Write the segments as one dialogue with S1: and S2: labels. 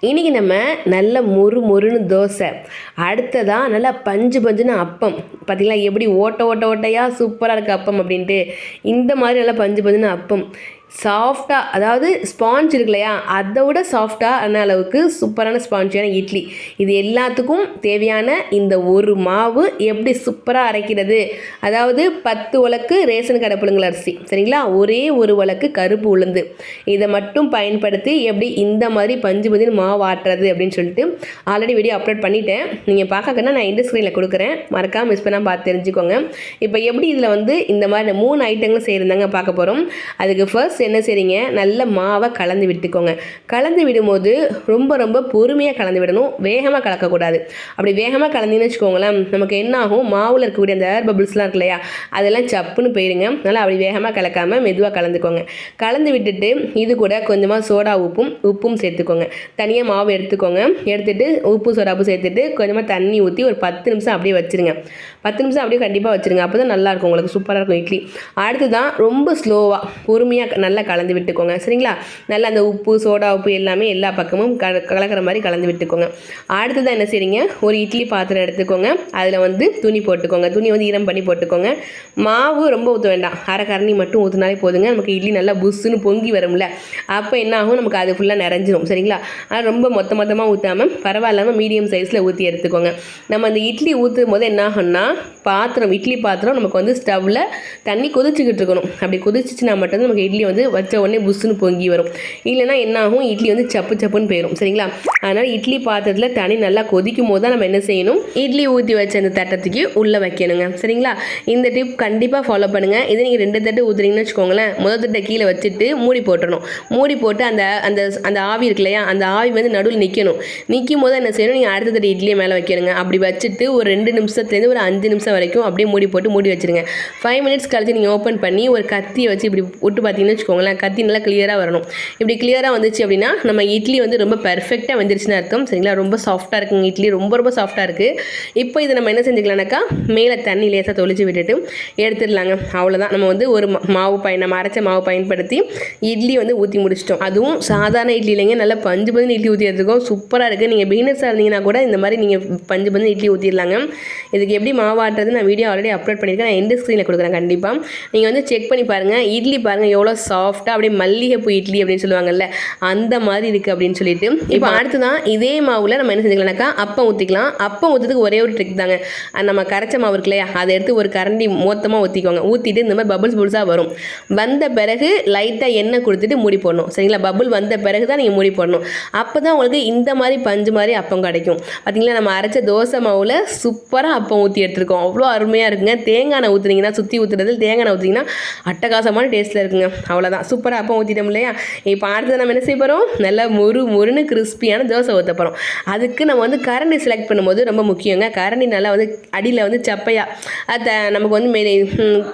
S1: இன்றைக்கி நம்ம நல்ல மொறு மொறுன்னு தோசை. அடுத்ததாக நல்லா பஞ்சு பஞ்சுன்னு அப்பம். பார்த்தீங்களா எப்படி ஓட்ட ஓட்ட ஓட்டையாக சூப்பராக இருக்குது அப்பம் அப்படின்ட்டு. இந்த மாதிரி நல்லா பஞ்சு பஞ்சுன்னு அப்பம். சாஃப்டாக அதாவது ஸ்பாஞ்ச் இருக்கு இல்லையா அதை விட சாஃப்டாக அளவுக்கு சூப்பரான ஸ்பாஞ்சியான இட்லி. இது எல்லாத்துக்கும் தேவையான இந்த ஒரு மாவு எப்படி சூப்பராக அரைக்கிறது? அதாவது பத்து உலக்கு ரேஷன் கடை புழுங்கல் அரிசி. சரிங்களா? ஒரே ஒரு உலக்கு கருப்பு உளுந்து. இதை மட்டும் பயன்படுத்தி எப்படி இந்த மாதிரி பஞ்சு பதில் மாவு ஆட்டுறது அப்படின்னு சொல்லிட்டு ஆல்ரெடி வீடியோ அப்லோட் பண்ணிட்டேன். நீங்கள் பார்க்கறதுனா நான் இந்த ஸ்க்ரீனில் கொடுக்குறேன். மறக்காமல் மிஸ் பண்ணால் பார்த்து தெரிஞ்சுக்கோங்க. இப்போ எப்படி இதில் வந்து இந்த மாதிரி மூணு ஐட்டங்களும் செய்கிறதாங்க பார்க்க போகிறோம் அதுக்கு ஃபர்ஸ்ட் என்ன செய்றீங்க? நல்ல மாவை கலந்து விட்டுக்கோங்க. கலந்து விடும்போது ரொம்ப ரொம்ப பொறுமையாக கலந்து விடணும். வேகமாக கலக்கக்கூடாது. அப்படி வேகமாக கலந்தீங்கன்னு வச்சுக்கோங்களேன் நமக்கு என்ன ஆகும்? மாவில் இருக்கக்கூடிய அந்த ஏர் பபிள்ஸ்லாம் இருக்கு இல்லையா? அதெல்லாம் சப்புன்னு போயிடுங்க அதனால் அப்படி வேகமாக கலக்காமல் மெதுவாக கலந்துக்கோங்க. கலந்து விட்டுட்டு இது கூட கொஞ்சமாக சோடா உப்பும் உப்பும் சேர்த்துக்கோங்க. தனியாக மாவு எடுத்துக்கோங்க. எடுத்துட்டு உப்பு சோடாப்பு சேர்த்துட்டு கொஞ்சமாக தண்ணி ஊற்றி ஒரு பத்து நிமிஷம் அப்படியே வச்சுருங்க. பத்து நிமிஷம் அப்படியே கண்டிப்பாக வச்சுருங்க. அப்போ தான் நல்லாயிருக்கும் உங்களுக்கு சூப்பராக இருக்கும் இட்லி. அடுத்து தான் ரொம்ப ஸ்லோவாக பொறுமையாக நல்லா கலந்து விட்டுக்கோங்க. சரிங்களா? நல்லா அந்த உப்பு சோடா உப்பு எல்லாமே எல்லா பக்கமும் க கலக்கிற மாதிரி கலந்து விட்டுக்கோங்க. அடுத்ததான் என்ன செய்றீங்க? ஒரு இட்லி பாத்திரம் எடுத்துக்கோங்க. அதில் வந்து துணி போட்டுக்கோங்க. துணி வந்து ஈரம் பண்ணி போட்டுக்கோங்க. மாவு ரொம்ப ஊற்ற வேண்டாம். அரை கரணி மட்டும் ஊற்றினாலே போதுங்க. நமக்கு இட்லி நல்லா புஸ்ஸுன்னு பொங்கி வரும்ல. அப்போ என்ன ஆகும் நமக்கு அது ஃபுல்லாக நிறைஞ்சிரும். சரிங்களா? ஆனால் ரொம்ப மொத்த மொத்தமாக ஊற்றாமல் பரவாயில்லாமல் மீடியம் சைஸில் ஊற்றி எடுத்துக்கோங்க. நம்ம அந்த இட்லி ஊற்றும் போது என்ன ஆகும்னா பாத்திரம் இட்லி பாத்திரம் நமக்கு வந்து ஸ்டவ்வில் தண்ணி கொதிச்சுக்கிட்டு இருக்கணும். அப்படி கொதிச்சிச்சுன்னா மட்டும் நமக்கு இட்லி வந்து வச்ச உடனே புஸ்ஸுன்னு பொங்கி வரும். இல்லைன்னா என்ன ஆகும் இட்லி வந்து சப்பு சப்புன்னு போயிடும் சரிங்களா? அதனால் இட்லி பாத்திரத்தில் தனி நல்லா கொதிக்கும் போது தான் நம்ம என்ன செய்யணும்? இட்லி ஊற்றி வச்ச அந்த தட்டத்துக்கு உள்ளே வைக்கணுங்க. சரிங்களா? இந்த டிப் கண்டிப்பாக ஃபாலோ பண்ணுங்கள் இதை நீங்கள் ரெண்டு தட்டு ஊற்றுறீங்கன்னு வச்சுக்கோங்களேன். முதல் தட்டை கீழே வச்சுட்டு மூடி போட்டணும் மூடி போட்டு அந்த அந்த அந்த ஆவி இருக்கு இல்லையா? அந்த ஆவி வந்து நடுவில் நிற்கணும் நிற்கும் போது என்ன செய்யணும்? நீங்கள் அடுத்த தட்டு இட்லியை மேலே வைக்கணுங்க. அப்படி வச்சுட்டு ஒரு ரெண்டு நிமிஷத்துலேருந்து ஒரு அஞ்சு நிமிஷம் வரைக்கும் அப்படியே மூடி போட்டு மூடி வச்சுருங்க. ஃபைவ் மினிட்ஸ் கழிச்சு நீங்கள் ஓப்பன் பண்ணி ஒரு கத்தியை வச்சு இப்படி விட்டு பார்த்தீங்கன்னு வச்சுக்கோங்களேன். கத்தி நல்லா கிளியராக வரணும். இப்படி கிளியராக வந்துச்சு அப்படின்னா நம்ம இட்லி வந்து ரொம்ப பெர்ஃபெக்டாக வந்துருச்சுன்னு அர்த்தம். சரிங்களா? ரொம்ப சாஃப்ட்டாக இருக்குங்க இட்லி. ரொம்ப ரொம்ப சாஃப்ட்டாக இருக்குது இப்போ இதை நம்ம என்ன செஞ்சுக்கலாம்னாக்கா மேலே தண்ணி லேசாக தொளிச்சு விட்டுட்டு எடுத்துடலாங்க. அவ்வளோதான் நம்ம வந்து ஒரு மா- மாவு பயன் நம்ம அரைச்ச மாவு பயன்படுத்தி இட்லி வந்து ஊற்றி முடிச்சிட்டோம். அதுவும் சாதாரண இட்லி இல்லைங்க. நல்லா பஞ்சு பஞ்சு இட்லி ஊற்றி எடுத்துக்கோம் சூப்பராக இருக்குது நீங்கள் பிகினர்ஸாக இருந்தீங்கன்னா கூட இந்த மாதிரி நீங்கள் பஞ்சு பஞ்சு இட்லி ஊற்றிடலாங்க இதுக்கு எப்படி மாவாட்டுறது நான் வீடியோ ஆல்ரெடி அப்லோட் பண்ணியிருக்கேன். நான் எந்த ஸ்க்ரீனில் கொடுக்குறேன் கண்டிப்பாக நீங்கள் வந்து செக் பண்ணி பாருங்கள் இட்லி பாருங்கள் எவ்வளோ சாஃப்டாக அப்படியே மல்லிகைப்பூ இட்லி அப்படின்னு சொல்லுவாங்கல்ல அந்த மாதிரி இருக்குது அப்படின்னு சொல்லிட்டு. இப்போ அடுத்து தான் இதே மாவில் நம்ம என்ன செஞ்சுக்கலாம்னாக்கா அப்பம் ஊற்றிக்கலாம் அப்பம் ஊற்றுறதுக்கு ஒரே ஒரு ட்ரிக் தாங்க. நம்ம கரைச்ச மாவு இருக்கு இல்லையா அதை எடுத்து ஒரு கரண்டி மொத்தமாக ஊற்றிக்கோங்க ஊற்றிட்டு இந்த மாதிரி பபுள்ஸ் புல்ஸாக வரும். வந்த பிறகு லைட்டாக எண்ணெய் கொடுத்துட்டு மூடி போடணும். சரிங்களா? பபுள் வந்த பிறகு தான் நீங்கள் மூடி போடணும். அப்போ தான் உங்களுக்கு இந்த மாதிரி பஞ்சு மாதிரி அப்பம் கிடைக்கும். பார்த்தீங்களா நம்ம அரைச்ச தோசை மாவில் சூப்பராக அப்பம் ஊற்றி எடுத்துருக்கோம். அவ்வளோ அருமையாக இருக்குங்க. தேங்காய் ஊற்றுனீங்கன்னா சுற்றி ஊற்றுறது தேங்காய் ஊற்றிங்கன்னா அட்டகாசமான டேஸ்ட்டில் இருக்குங்க. அவ்வளோதான் சூப்பராக அப்போ ஊற்றிட்டோம் இல்லையா? இப்போ அடுத்து நம்ம என்ன செய்ய போகிறோம் நல்லா மொறு மொறுன்னு கிறிஸ்பியான தோசை ஊற்ற போகிறோம் அதுக்கு நம்ம வந்து கரண்டி செலக்ட் பண்ணும்போது ரொம்ப முக்கியங்க. கரண்டி நல்லா வந்து அடியில் வந்து சப்பையாக அதை நமக்கு வந்து மெ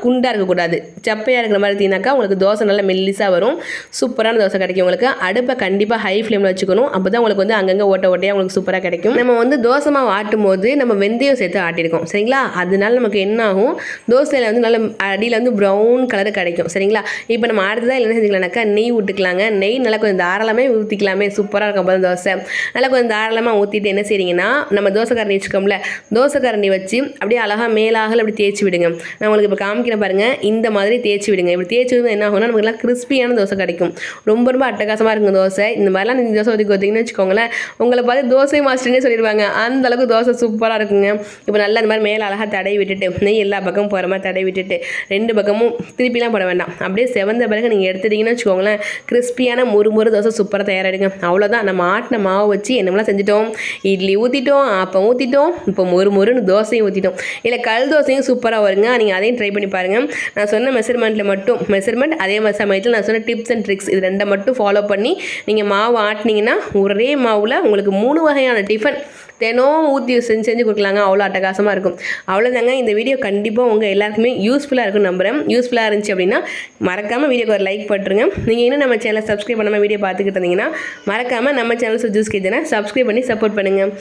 S1: குண்டாக இருக்கக்கூடாது. சப்பையாக இருக்கிற மாதிரி தீனாக்கா உங்களுக்கு தோசை நல்லா மெல்லிஸாக வரும். சூப்பரான தோசை கிடைக்கும் உங்களுக்கு. அடுப்பை கண்டிப்பாக ஹை ஃப்ளேமில் வச்சுக்கணும். அப்போ தான் உங்களுக்கு வந்து அங்கங்கே ஓட்ட ஓட்டையாக உங்களுக்கு சூப்பராக கிடைக்கும். நம்ம வந்து தோசை மாவு ஆட்டும் போது நம்ம வெந்தயம் சேர்த்து ஆட்டியிருக்கோம் சரிங்களா? அதனால நமக்கு என்ன ஆகும்? தோசையில் வந்து நல்ல அடியில் வந்து ப்ரௌன் கலர் கிடைக்கும். சரிங்களா? இப்போ நம்ம அடுத்ததாக என்ன செஞ்சுக்கலாம்னாக்கா நெய் விட்டுக்கலாங்க நெய் நல்லா கொஞ்சம் தாராளமே ஊற்றிக்கலாமே சூப்பராக இருக்கும் போது தோசை. நல்லா கொஞ்சம் தாராளமாக ஊற்றிட்டு என்ன செய்றீங்கன்னா நம்ம தோசை கரண்டி வச்சுக்கோம்ல தோசை கரண்டி வச்சு அப்படியே அழகாக மேலாக அப்படி தேய்ச்சி விடுங்க. நான் உங்களுக்கு இப்போ காமிக்கிறேன் பாருங்கள் இந்த மாதிரி தேய்ச்சி விடுங்க. இப்படி தேய்ச்சி விடுங்க என்ன ஆகும்னா நமக்கு எல்லாம் கிறிஸ்பியான தோசை கிடைக்கும். ரொம்ப ரொம்ப அட்டகாசமாக இருக்கும் தோசை. இந்த மாதிரிலாம் நீங்கள் தோசை ஊற்றி கொடுத்தீங்கன்னு வச்சுக்கோங்களேன் உங்களை பார்த்து தோசை மாஸ்டர்னே சொல்லிடுவாங்க. அந்த அளவுக்கு தோசை சூப்பராக இருக்குங்க. இப்போ நல்லா இந்த மாதிரி மேலே அழகாக தடவி விட்டுட்டு நெய் எல்லா பக்கமும் போகிற மாதிரி தடவி விட்டுட்டு ரெண்டு பக்கமும் திருப்பிலாம் போட வேண்டாம். அப்படியே செவந்த பிறகு நீங்கள் எடுத்துட்டீங்கன்னு வச்சுக்கோங்களேன் கிறிஸ்பியான முறுமுறு தோசை சூப்பராக தயாராகிடுங்க அவ்வளோதான் நம்ம ஆட்டின மாவு வச்சு என்னமெல்லாம் செஞ்சுட்டோம்? இட்லி ஊற்றிட்டோம் அப்பம் ஊற்றிட்டோம் இப்போ மொறு மொறுன்னு தோசையும் ஊற்றிட்டோம் இல்லை கல் தோசையும் சூப்பராக வருங்க. நீங்கள் அதையும் ட்ரை பண்ணி பாருங்கள் நான் சொன்ன மெஷர்மெண்ட்டில் மட்டும் மெஷர்மெண்ட் அதே மாதிரி சமயத்தில் நான் சொன்ன டிப்ஸ் அண்ட் ட்ரிக்ஸ் இது ரெண்டை மட்டும் ஃபாலோ பண்ணி நீங்கள் மாவு ஆட்டினீங்கன்னா ஒரே மாவில் உங்களுக்கு மூணு வகையான டிஃபன் தினம் ஊற்றி செஞ்சு செஞ்சு கொடுக்கலாங்க. அவ்வளோ அட்டகாசமாக இருக்கும். அவ்வளோதாங்க இந்த வீடியோ கண்டிப்பாக உங்கள் எல்லாருக்குமே யூஸ்ஃபுல்லாக இருக்கும் நம்புகிறேன் யூஸ்ஃபுல்லாக இருந்துச்சு அப்படின்னா மறக்காமல் வீடியோக்கு ஒரு லைக் போட்டுருங்க. நீங்கள் இன்னும் நம்ம சேனலை சப்ஸ்கிரைப் பண்ணாமல் வீடியோ பார்த்துக்கிட்டு இருந்தீங்கன்னா மறக்காமல் நம்ம சேனல் சுஜூஸ் கிச்சனை சப்ஸ்கிரைப் பண்ணி சப்போர்ட் பண்ணுங்கள்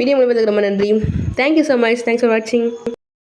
S1: வீடியோ முடிவதுக்கு ரொம்ப நன்றி. Thank you so much thanks for வாட்சிங்